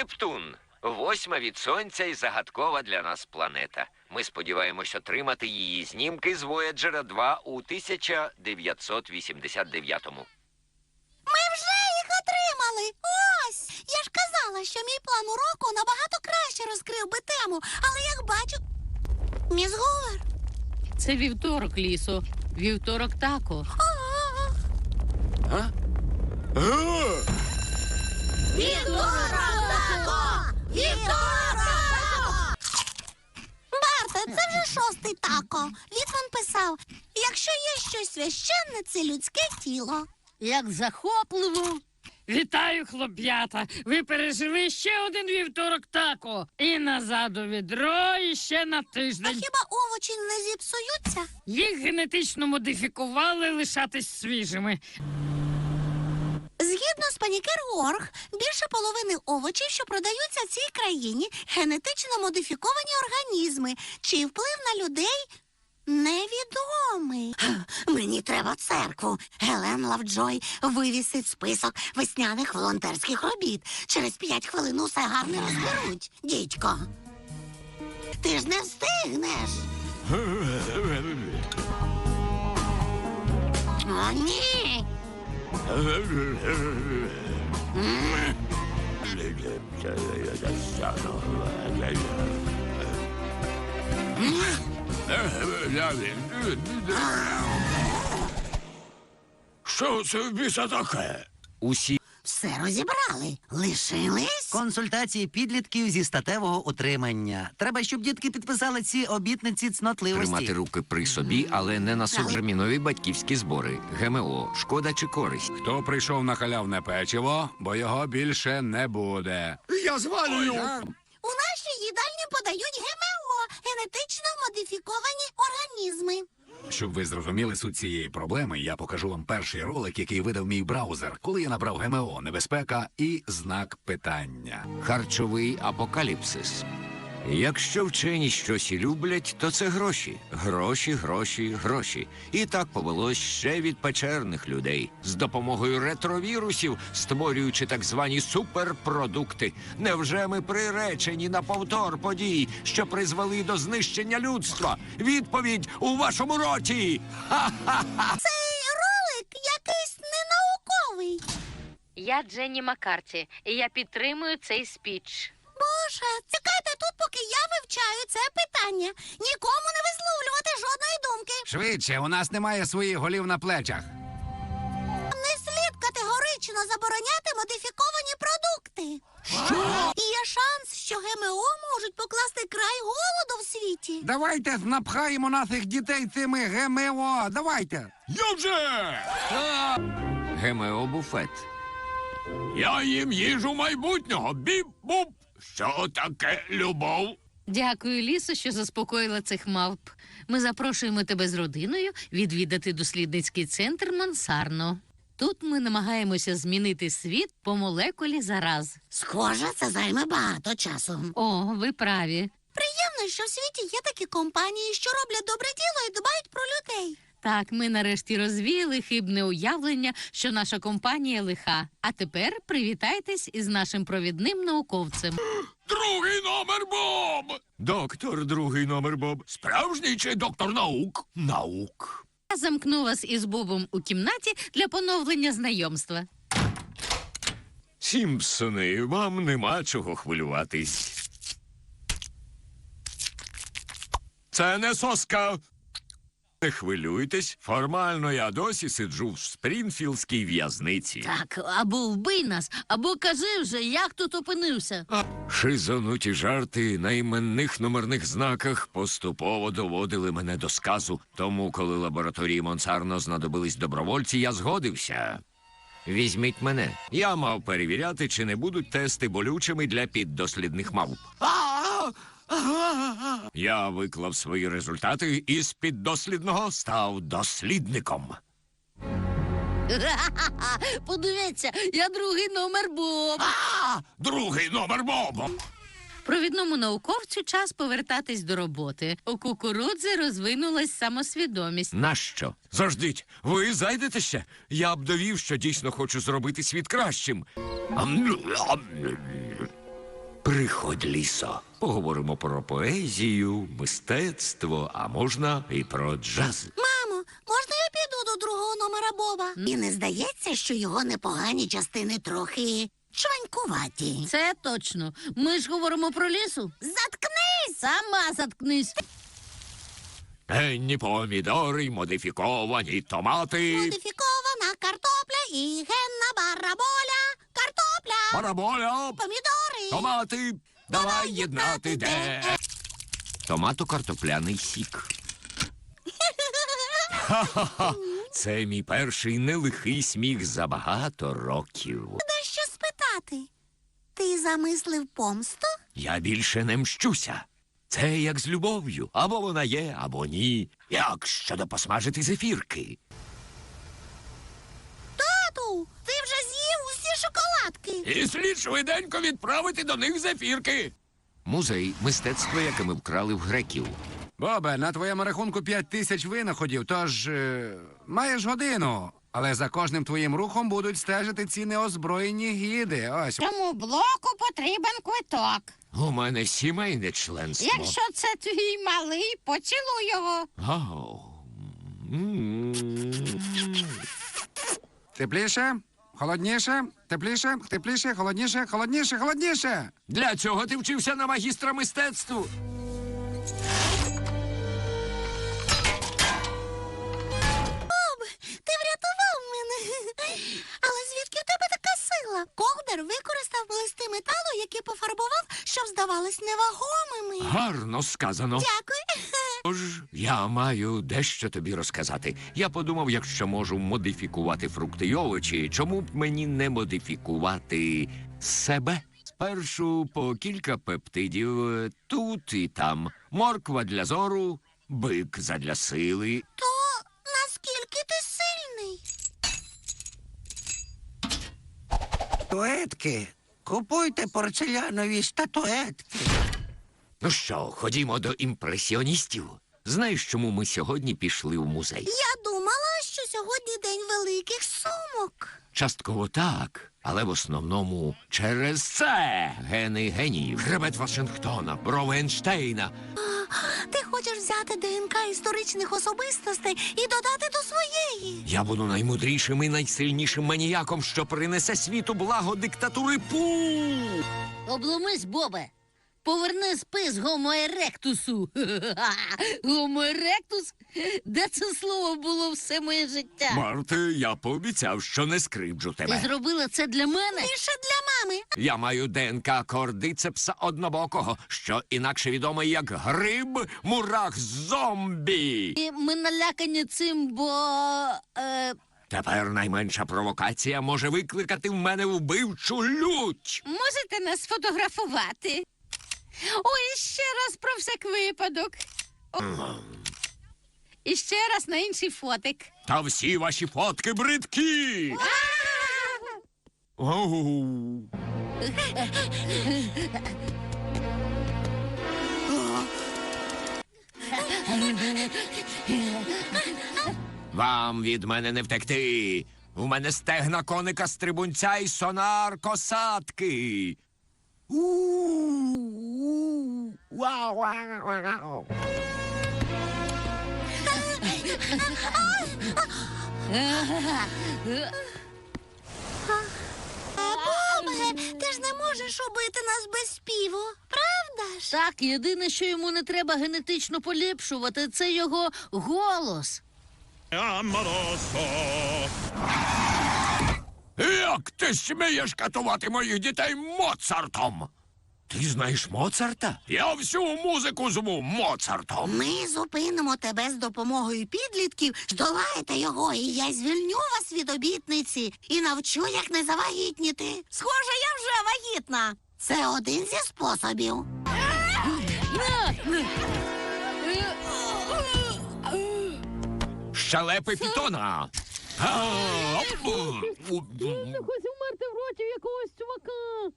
Нептун. Восьма від сонця і загадкова для нас планета. Ми сподіваємось отримати її знімки з Voyager 2 у 1989-му. Ми вже їх отримали. Ось. Я ж казала, що мій план уроку набагато краще розкрив би тему, але як бачу. Міс Гувер. Це вівторок, лісо. Вівторок тако. Вівторок! Вівторок! Барте, це вже шостий тако. Літман писав: якщо є щось священне, це людське тіло. Як захопливо. Вітаю, хлоп'ята! Ви пережили ще один вівторок тако. І назад у відро, і ще на А тиждень. хіба овочі не зіпсуються? Їх генетично модифікували лишатись свіжими. Згідно з Панікер.орг, більше половини овочів, що продаються в цій країні, генетично модифіковані організми. Чи вплив на людей невідомий. Мені треба церкву. Гелен Лавджой вивісить список весняних волонтерських робіт. Через п'ять хвилин усе гарно розберуть. Дідько. Ти ж не встигнеш. О, ні. Що це в біса таке? Усі Все розібрали. Лишились. Консультації підлітків зі статевого утримання. Треба, щоб дітки підписали ці обітниці цнотливості. тримати руки при собі, але не на суджермінові батьківські збори. ГМО, шкода чи користь. Хто прийшов на халявне печиво, бо його більше не буде. Я звалюю. У нашій їдальні подають ГМО генетично модифіковані організми. Щоб ви зрозуміли суть цієї проблеми, я покажу вам перший ролик, який видав мій браузер, коли я набрав ГМО, небезпека і знак питання. Харчовий апокаліпсис. Якщо вчені щось і люблять, то це гроші. Гроші, гроші, гроші. І так повелось ще від печерних людей з допомогою ретровірусів, створюючи так звані суперпродукти. Невже ми приречені на повтор подій, що призвели до знищення людства? Відповідь у вашому роті. Цей ролик якийсь ненауковий. Я Дженні Маккарті, і я підтримую цей спіч. Боже, я вивчаю це питання. Нікому не висловлювати жодної думки. Швидше, у нас немає своїх голів на плечах. Не слід категорично забороняти модифіковані продукти. Що? І є шанс, що ГМО можуть покласти край голоду в світі. Давайте напхаємо наших дітей цими ГМО. Давайте. Я! ГМО буфет. Я їм їжу майбутнього. Біп-буп. Що таке любов? Дякую, лісо, що заспокоїла цих мавп. Ми запрошуємо тебе з родиною відвідати дослідницький центр Мансарно. Тут ми намагаємося змінити світ по молекулі зараз. Схоже, це займе багато часу. О, ви праві. Приємно, що в світі є такі компанії, що роблять добре діло і дбають про людей. Так, ми нарешті розвіяли хибне уявлення, що наша компанія лиха. А тепер привітайтесь із нашим провідним науковцем. Другий номер Боб. Доктор, другий номер Боб. Справжній чи доктор наук? Наук. Я замкну вас із Бобом у кімнаті для поновлення знайомства. Сімпсони, вам нема чого хвилюватись. Це не соска. Не хвилюйтесь, формально я досі сиджу в Спрінфілдській в'язниці. Так, або вбий нас, або кажи вже, як тут опинився. Шизонуті жарти на іменних номерних знаках поступово доводили мене до сказу. Тому, коли лабораторії Монсарно знадобились добровольці, я згодився. Візьміть мене. Я мав перевіряти, чи не будуть тести болючими для піддослідних мавп. Я виклав свої результати і з піддослідного став дослідником. Подивіться, я другий номер Боб. А, другий номер Боб. Провідному науковцю час повертатись до роботи. У кукурудзи розвинулась самосвідомість. Нащо? Заждіть, ви зайдете ще? Я б довів, що дійсно хочу зробити світ кращим. Приходь, лісо. Поговоримо про поезію, мистецтво, а можна і про джаз. Мамо, можна я піду до другого номера Боба? І не здається, що його непогані частини трохи чванькуваті. Це точно. Ми ж говоримо про лісу. Заткнись! Сама заткнись. Генні помідори, модифіковані томати. Модифікована картопля і генна бараболя. Картопля, Параболя, помідори. Томати. Давай єднати де. Томато-картопляний сік. Ха-ха-ха. Це мій перший нелихий сміх за багато років. Дещо спитати. Ти замислив помсту? Я більше не мщуся. Це як з любов'ю. Або вона є, або ні. Як щодо посмажити зефірки. Тату, ти вже з'їв усі шоколадки. І слід швиденько відправити до них зефірки. Музей мистецтва, яке ми вкрали в греків. Бобе, на твоєму рахунку п'ять тисяч винаходів, тож е, маєш годину. Але за кожним твоїм рухом будуть стежити ці неозброєні гіди. Ось. Тому блоку потрібен квиток. У мене сімейне членство. Якщо це твій малий, поцілуй його. Ау. М. Тепліше, холодніше, тепліше, тепліше, холодніше, холодніше, холодніше. Для цього ти вчився на магістра мистецтву. Ти врятував мене. Але звідки в тебе така сила? Колдер використав листи металу, які пофарбував, щоб здавались невагомими. Гарно сказано. Дякую. Я маю дещо тобі розказати. Я подумав, якщо можу модифікувати фрукти й овочі, чому б мені не модифікувати себе? Спершу по кілька пептидів е, тут і там. Морква для зору, бик задля сили. То наскільки ти сильний? Статуетки. Купуйте порцелянові статуетки. Ну що, ходімо до імпресіоністів. Знаєш, чому ми сьогодні пішли в музей? Я думала, що сьогодні день великих сумок. Частково так, але в основному через це гени геніїв. Хребет Вашингтона, брови Ейнштейна. Ти хочеш взяти ДНК історичних особистостей і додати до своєї. Я буду наймудрішим і найсильнішим маніяком, що принесе світу благо диктатури пу. Обломись, Бобе. Поверни спис Гомо еректусу. Гомо еректус? Де це слово було все моє життя? Марти, я пообіцяв, що не скривджу Ти тебе. зробила це для мене? Більше для мами. Я маю ДНК кордицепса однобокого, що інакше відомий як гриб мурах зомбі. І ми налякані цим, бо. Е, Тепер найменша провокація може викликати в мене вбивчу лють. можете нас сфотографувати? Ой, ще раз про всяк випадок. І ще раз на інший фотик. Та всі ваші фотки бридкі. Вам від мене не втекти. У мене стегна коника стрибунця і сонар косатки. Бобе, ти ж не можеш убити нас без співу, правда ж? Так, єдине, що йому не треба генетично поліпшувати, це його голос. amoroso. Як ти смієш катувати моїх дітей Моцартом? Ти знаєш Моцарта? Я всю музику зву Моцартом. Ми зупинимо тебе з допомогою підлітків, здолаєте його, і я звільню вас від обітниці і навчу, як не завагітніти. Схоже, я вже вагітна. Це один зі способів. Щелепи Пітона. Оп. Вмерти в роті якогось чувака.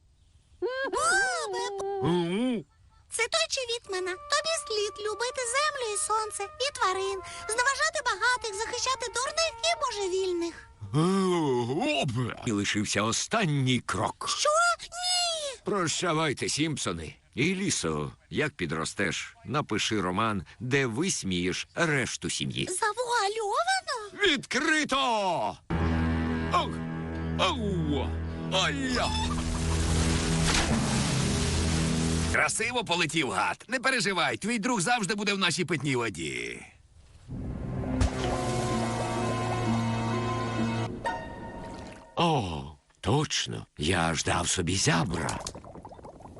Це той чи Вітмена. Тобі слід любити землю і сонце, і тварин, зневажати багатих, захищати дурних і божевільних. І лишився останній крок. Що? Ні. Прощавайте, Сімпсони. І лісо, як підростеш, напиши роман, де висмієш решту сім'ї. Завуальовано? Відкрито! Ау! Ау! Ай-я! Красиво полетів гад. Не переживай, твій друг завжди буде в нашій питній воді. О, точно. Я ж дав собі зябра.